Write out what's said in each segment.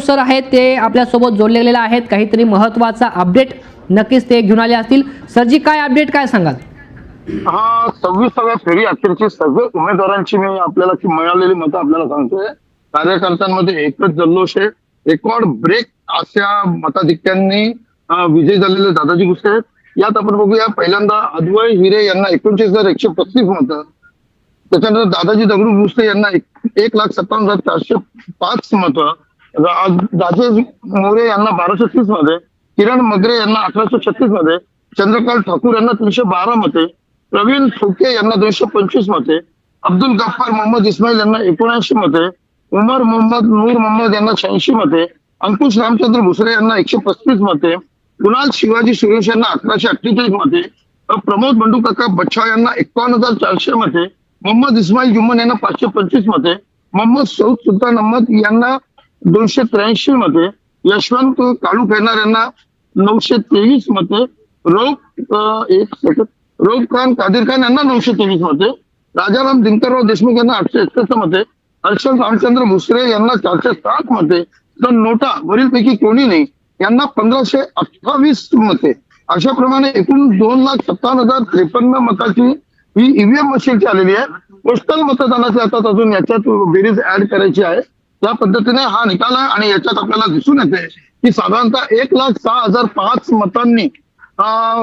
Sir आहेत ते आपल्यासोबत जोडलेले आहेत. काहीतरी महत्त्वाचा अपडेट नक्कीच ते घेऊन आले असतील. सरजी काय अपडेट काय सांगाल? हा सव्वीसाव्या फेरी अखेरची सगळे उमेदवारांची मी आपल्याला मिळालेली मतं आपल्याला सांगतोय. कार्यकर्त्यांमध्ये एकच जल्लोष आहे. रेकॉर्ड ब्रेक अशा मताधिक्यांनी विजयी झालेले दादाजी गुस्से आहेत. यात आपण बघूया पहिल्यांदा अद्वय हिरे यांना एकोणतीस हजार एकशे पस्तीस मतं. त्याच्यानंतर दादाजी दगडू भुसे यांना एक लाख सत्तावन्न हजार चारशे पाच मतं. राजेश मोरे यांना बाराशे तीसमध्ये किरण मगरे यांना अठराशे छत्तीसमध्ये चंद्रकांत ठाकूर यांना तीनशे बारा मते प्रवीण फुके यांना दोनशे पंचवीस मते अब्दुल गफ्फार मोहम्मद इस्माईल यांना एकोणऐंशी मते उमर मोहम्मद नूर मोहम्मद यांना शहाऐंशी मते अंकुश रामचंद्र भुसरे यांना एकशे पस्तीस मते कुणाल शिवाजी सुरेश यांना अकराशे अठ्ठेचाळीस मते प्रमोद बंडू काका बच्छा यांना एकावन्न हजार चारशे मते मोहम्मद इस्माईल जुम्मन यांना पाचशे पंचवीस मते मोहम्मद सौद सुलतान अहमद यांना दोनशे त्र्याऐंशी मते यशवंत काळू खेळणार यांना नऊशे तेवीस मते रौफ एक सेकंड रौफ खान कादिर खान यांना नऊशे तेवीस मते. राजाराम दिनकरराव देशमुख यांना आठशे एकसष्ट मते. हर्षल रामचंद्र भुसरे यांना चारशे सात मते. तर नोटा वरीलपैकी कोणी नाही यांना पंधराशे अठ्ठावीस मते. अशा प्रमाणे एकूण दोन लाख सत्तावन्न हजार त्रेपन्न मताची ही ईव्हीएम मशीनची आलेली आहे. पोस्टल मतदानाची आता अजून याच्यात बेरीज ऍड करायची आहे. त्या पद्धतीने हा निकाल आहे आणि याच्यात आपल्याला दिसून येते की साधारणतः एक लाख सहा हजार पाच मतांनी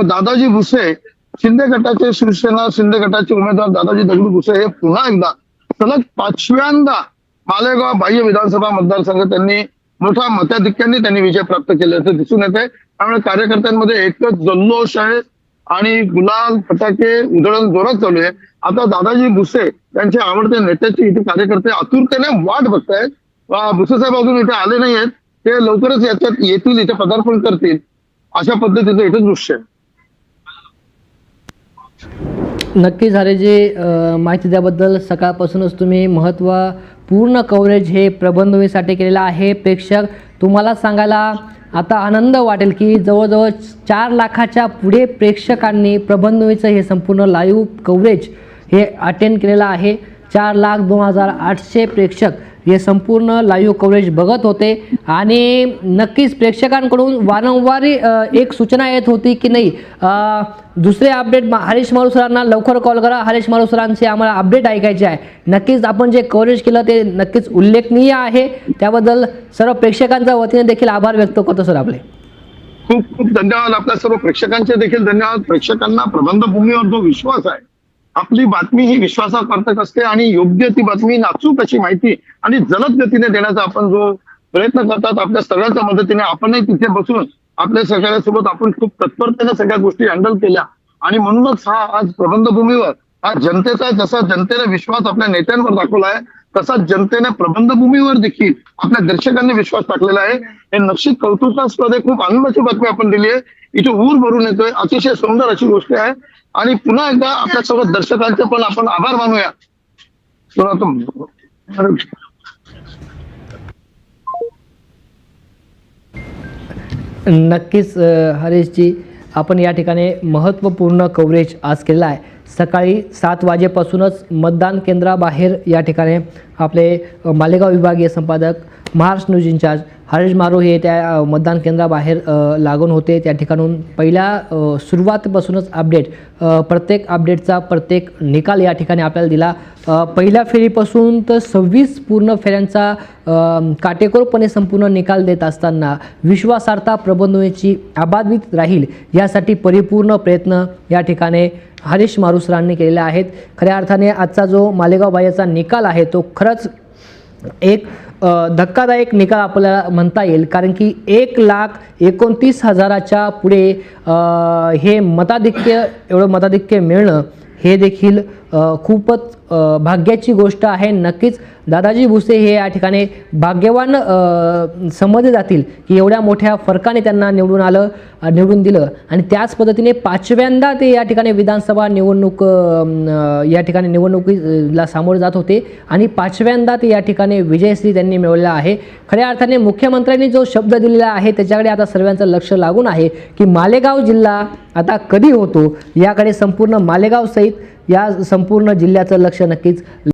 दादाजी भुसे शिंदे गटाचे शिवसेना शिंदे गटाचे उमेदवार दादाजी दगडू भुसे हे पुन्हा एकदा सलग पाचव्यांदा मालेगाव बाह्य विधानसभा मतदारसंघ त्यांनी मोठ्या मताधिक्याने त्यांनी विजय प्राप्त केल्याचं दिसून येते. त्यामुळे कार्यकर्त्यांमध्ये एकच जल्लोष आहे आणि गुलाल फटाके उधळण जोरात चालू आहे. आता दादाजी भुसे त्यांचे आवडते नेत्याची इथे कार्यकर्ते आतुरतेने वाट बघतायत. भुसे साहेब अजून इथे आले नाही आहेत. ते लवकरच याच्यात येतील इथे पदार्पण करतील. अशा पद्धतीचं इथे दृश्य आहे. नक्की झाले जे माहिती द्याबद्दल सकाळपासूनच तुम्ही महत्त्व पूर्ण कव्हरेज हे प्रबंधवीसाठी केलेलं आहे. प्रेक्षक तुम्हाला सांगायला आता आनंद वाटेल की जवळजवळ चार लाखाच्या पुढे प्रेक्षकांनी प्रबंधवीचं हे संपूर्ण लाईव्ह कव्हरेज हे अटेंड केलेलं आहे. चार लाख दोन हजार आठशे प्रेक्षक हे संपूर्ण लाईव्ह कव्हरेज बघत होते. आणि नक्कीच प्रेक्षकांकडून वारंवार एक सूचना येत होती की नाही दुसरे अपडेट हरीश मारू सरांना लवकर कॉल करा. हरीश मारू सरांचे आम्हाला अपडेट ऐकायचे आहे. नक्कीच आपण जे कव्हरेज केलं ते नक्कीच उल्लेखनीय आहे. त्याबद्दल सर्व प्रेक्षकांच्या वतीने देखील आभार व्यक्त करतो सर आपले. खूप खूप धन्यवाद आपल्या सर्व प्रेक्षकांचे देखील धन्यवाद. प्रेक्षकांना प्रबंधभूमीवर जो विश्वास आहे आपली बातमी ही विश्वासार्थक असते आणि योग्य ती बातमी नाचूक अशी माहिती आणि जलद गतीने देण्याचा आपण जो प्रयत्न करतात आपल्या सगळ्यांच्या मदतीने आपणही तिथे बसून आपल्या सगळ्यांसोबत आपण खूप तत्परतेने सगळ्या गोष्टी हँडल केल्या. आणि म्हणूनच हा आज प्रबंधभूमीवर हा जनतेचा जसा जनतेने विश्वास आपल्या नेत्यांवर दाखवला आहे तसा जनतेने प्रबंधभूमीवर देखील आपल्या दर्शकांनी विश्वास टाकलेला आहे. हे नक्षी कौतुकास्पद आहे. खूप आनंदाची बातमी आपण दिली आहे. इथे ऊर भरून येतोय. अतिशय सुंदर अशी गोष्ट आहे. आणि पुन्हा एकदा आपल्या सर्व दर्शकांचे पण आपण आभार मानूया. नक्कीच अ, हरीशजी आपण या ठिकाणी महत्त्वपूर्ण कव्हरेज आज केलेलं आहे. सकाळी सात वाजेपासूनच मतदान केंद्राबाहेर या ठिकाणी आपले मालेगाव विभागीय संपादक महाराष्ट्र न्यूज इन्चार्ज हरीश मारू हे त्या मतदान केंद्राबाहेर लागून होते. त्या ठिकाणून पहिल्या सुरुवातपासूनच सुरुवातीपासूनच अपडेट प्रत्येक अपडेटचा प्रत्येक निकाल या ठिकाणी आपल्याला दिला. पहिल्या फेरीपासून तर सव्वीस पूर्ण फेऱ्यांचा काटेकोरपणे संपूर्ण निकाल देत असताना विश्वासार्हता प्रबंधनेची अबाधित राहील यासाठी परिपूर्ण प्रयत्न या ठिकाणी हरीश मारुसरांनी केलेले आहेत. खऱ्या अर्थाने आजचा जो मालेगाव बाह्याचा निकाल आहे तो खरंच एक धक्कादायक निकाल आपल्याला म्हणता येईल. कारण की एक लाख एकोणतीस हजाराच्या पुढे हे मताधिक्य एवढं मताधिक्य मिळणं हे देखील खूपच भाग्याची गोष्ट आहे. नक्कीच दादाजी भुसे हे या ठिकाणी भाग्यवान समजले जातील की एवढ्या मोठ्या फरकाने त्यांना निवडून आलं निवडून दिलं. आणि त्याच पद्धतीने पाचव्यांदा ते या ठिकाणी विधानसभा निवडणूक या ठिकाणी निवडणुकीला सामोरे जात होते. आणि पाचव्यांदा ते या ठिकाणी विजयश्री त्यांनी मिळवलेला आहे. खऱ्या अर्थाने मुख्यमंत्र्यांनी जो शब्द दिलेला आहे त्याच्याकडे आता सर्वांचं लक्ष लागून आहे की मालेगाव जिल्हा आता कधी होतो? याकडे संपूर्ण मालेगाव सहित या संपूर्ण जिल्ह्याचं लक्ष नक्कीच